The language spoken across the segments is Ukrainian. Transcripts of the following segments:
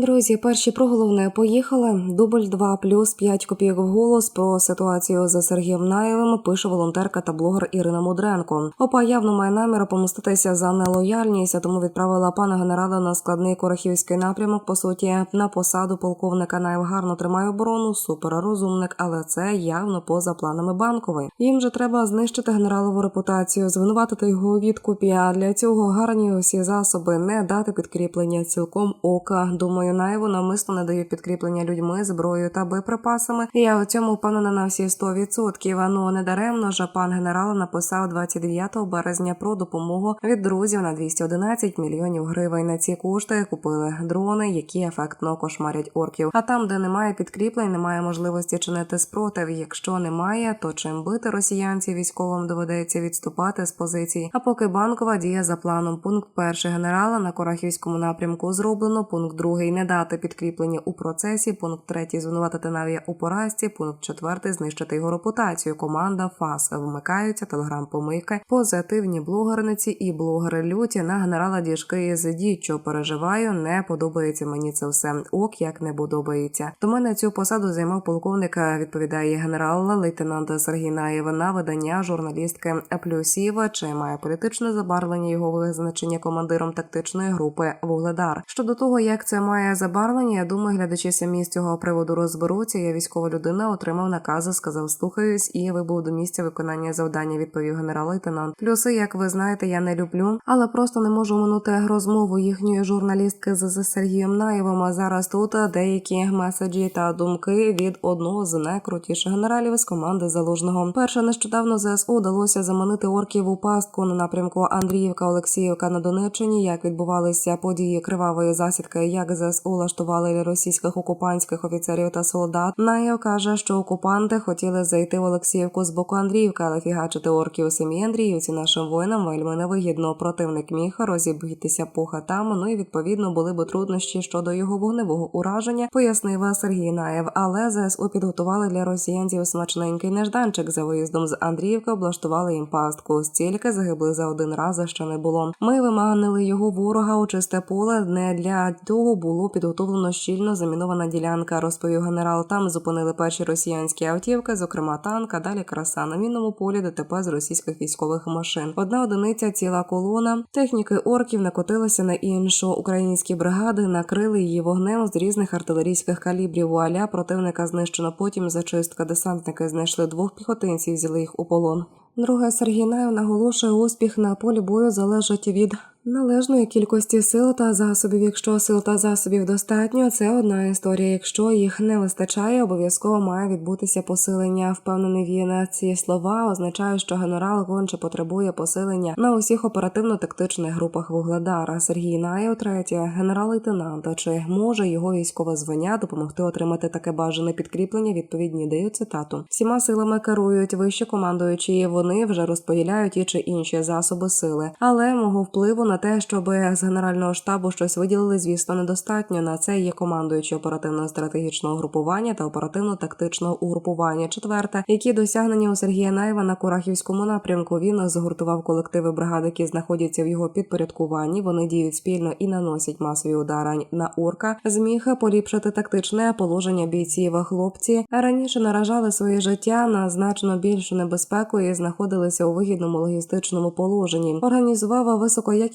Друзі, перші про головне поїхали. Дубль 2 плюс 5 копійок в голос про ситуацію за Сергієм Наєвим пише волонтерка та блогер Ірина Мудренко. Опа явно має намір помститися за нелояльність, а тому відправила пана генерала на складний корахівський напрямок. По суті, на посаду полковника Наєв гарно тримає оборону. Суперрозумник, але це явно поза планами банкової. Їм же треба знищити генералову репутацію, звинуватити його у відкупі. А для цього гарні усі засоби не дати підкріплення цілком ока. Думаю, Наєву навмисно не дають підкріплення людьми, зброєю та боєприпасами. І я у цьому впевнена на всі 100%. А ну не даремно же пан генерал написав 29 березня про допомогу від друзів на 211 мільйонів гривень. На ці кошти купили дрони, які ефектно кошмарять орків. А там, де немає підкріплень, немає можливості чинити спротив. Якщо немає, то чим бити росіянців військовим доведеться відступати з позицій. А поки банкова діє за планом. Пункт перший генерала на Корахівському напрямку зроблено. Пункт другий не дати підкріплення у процесі. Пункт третій звинуватити Навія у поразці. Пункт четвертий знищити його репутацію. Команда ФАС вмикаються. Телеграм-помийка, позитивні блогерниці і блогери люті на генерала діжки з діччю переживаю. Не подобається мені це все. Ок, як не подобається. До мене цю посаду займав полковник. Відповідає генерал лейтенант Сергій Наєв на видання журналістки Плюсіва. Чи має політичне забарвлення його визначення командиром тактичної групи Вугледар? Щодо того, як це має забарвлення, я думаю, глядачі самі з цього приводу розберуться. Я військова людина отримав накази, сказав слухаюсь, і вибув до місця виконання завдання. Відповів генерал-лейтенант. Плюси, як ви знаєте, я не люблю, але просто не можу минути розмову їхньої журналістки з Сергієм Наєвим. А зараз тут деякі меседжі та думки від одного з найкрутіших генералів з команди залужного. Перше нещодавно ЗСУ вдалося заманити орків у пастку на напрямку Андріївка Олексіївка на Донеччині. Як відбувалися події кривавої засідки, як ЗСУ влаштували для російських окупантських офіцерів та солдат. Наєв каже, що окупанти хотіли зайти в Олексіївку з боку Андріївка, але фігачити орків у самій Андріївці нашим воїнам вельми невигідно. Противник міг розібгітися по хатам. Ну і відповідно були б труднощі щодо його вогневого ураження, пояснив Сергій Наєв. Але ЗСУ підготували для росіянців смачненький нежданчик за виїздом з Андріївки. Облаштували їм пастку. Стільки загибли за один раз, ще не було. Ми виманили його ворога у чисте поле. Не для того було підготовлено щільно замінована ділянка. Розповів генерал. Там зупинили перші росіянські автівки, зокрема танк, а далі краса на мінному полі ДТП з російських військових машин. Одна одиниця, ціла колона техніки орків накотилася на іншу. Українські бригади накрили її вогнем з різних артилерійських калібрів. Вуаля противника знищено. Потім зачистка десантники знайшли двох піхотинців, взяли їх у полон. Друге Сергій Наєв наголошує, успіх на полі бою залежить від належної кількості сил та засобів. Якщо сил та засобів достатньо, це одна історія. Якщо їх не вистачає, обов'язково має відбутися посилення. Впевнений він ці слова означають, що генерал конче потребує посилення на усіх оперативно-тактичних групах Вугледара. Сергій Наєв, третє, генерал-лейтенанта. Чи може його військове звання допомогти отримати таке бажане підкріплення? Відповідні дають цитату. Всіма силами керують вище командуючі. Вони вже розподіляють ті чи інші засоби сили, але мого впливу на те, щоб з генерального штабу щось виділили, звісно, недостатньо. На це є командуючі оперативно-стратегічного групування та оперативно-тактичного угрупування. Четверте, які досягнення у Сергія Наєва на Курахівському напрямку. Він згуртував колективи бригад, які знаходяться в його підпорядкуванні. Вони діють спільно і наносять масові удари на орка. Зміг поліпшити тактичне положення бійців. Хлопці раніше наражали своє життя на значно більшу небезпеку і знаходилися у вигідному логістичному положенні. Організував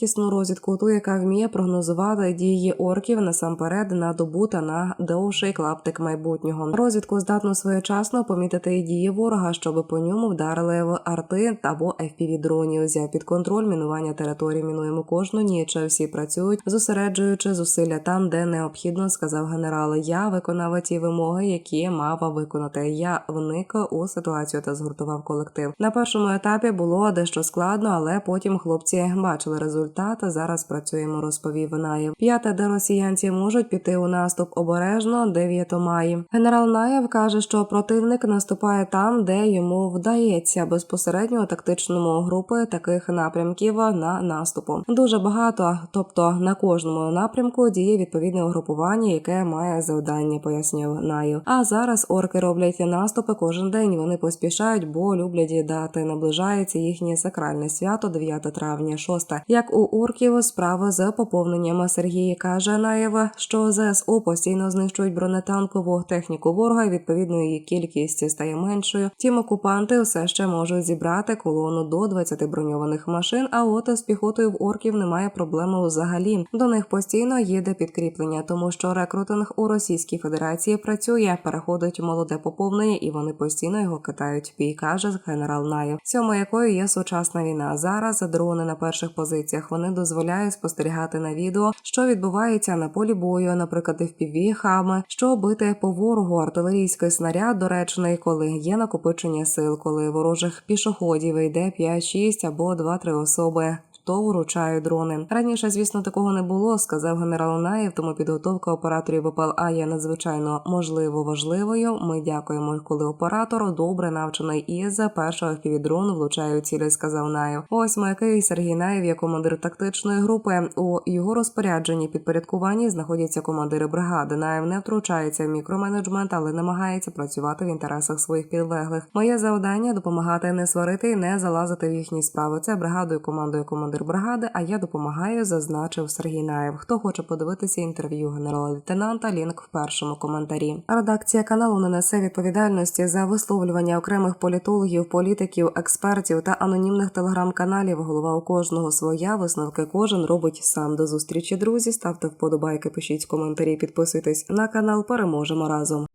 високоякісну розвідку, ту, яка вміє прогнозувати дії орків насамперед на добу та на довший клаптик майбутнього. Розвідку здатно своєчасно помітити і дії ворога, щоб по ньому вдарили в арти або fpv дронів. Взяв під контроль мінування території. Мінуємо кожну ніч. Всі працюють, зосереджуючи зусилля там, де необхідно, сказав генерал. Я виконав ті вимоги, які мав виконати. Я вник у ситуацію та згуртував колектив. На першому етапі було дещо складно, але потім хлопці бачили результат. Зараз працюємо, розповів Наєв. П'яте, де росіянці можуть піти у наступ обережно, 9 маї. Генерал Наєв каже, що противник наступає там, де йому вдається безпосередньо тактичному групи таких напрямків на наступу. Дуже багато, тобто на кожному напрямку діє відповідне угрупування, яке має завдання, пояснив Наєв. А зараз орки роблять наступи кожен день. Вони поспішають, бо люблять дати. Наближається їхнє сакральне свято 9 травня, 6. Як у орків справа з поповненням Сергій каже Наєва, що ЗСУ постійно знищують бронетанкову техніку ворога. і, Відповідно, її кількість стає меншою. Тім окупанти все ще можуть зібрати колону до 20 броньованих машин. А от з піхотою в орків немає проблеми взагалі. До них постійно їде підкріплення, тому що рекрутинг у Російській Федерації працює, переходить молоде поповнення, і вони постійно його китають. в Бій каже генерал Наєв. Сьомо якою є сучасна війна. Зараз дрони на перших позиціях вони дозволяють спостерігати на відео, що відбувається на полі бою, наприклад, в хами, що бити по ворогу артилерійський снаряд доречний, коли є накопичення сил, коли ворожих пішоходів йде 5-6 або 2-3 особи. То вручають дрони. Раніше, звісно, такого не було, сказав генерал Наєв. Тому підготовка операторів ВПЛА є надзвичайно можливо важливою. Ми дякуємо, коли оператор добре навчений і за першого півдрон влучає у цілі, сказав Наєв. Ось який Сергій Наєв є командир тактичної групи. У його розпорядженні підпорядкуванні знаходяться командири бригади. Наєв не втручається в мікроменеджмент, але намагається працювати в інтересах своїх підлеглих. Моє завдання допомагати не сварити і не залазити в їхні справи. Це бригадою командою командир бригади. А я допомагаю, зазначив Сергій Наєв. Хто хоче подивитися інтерв'ю генерала-лейтенанта, лінк в першому коментарі. Редакція каналу не несе відповідальності за висловлювання окремих політологів, політиків, експертів та анонімних телеграм-каналів. Голова у кожного своя висновки кожен робить сам. До зустрічі, друзі. Ставте вподобайки, пишіть коментарі, підписуйтесь на канал. Переможемо разом.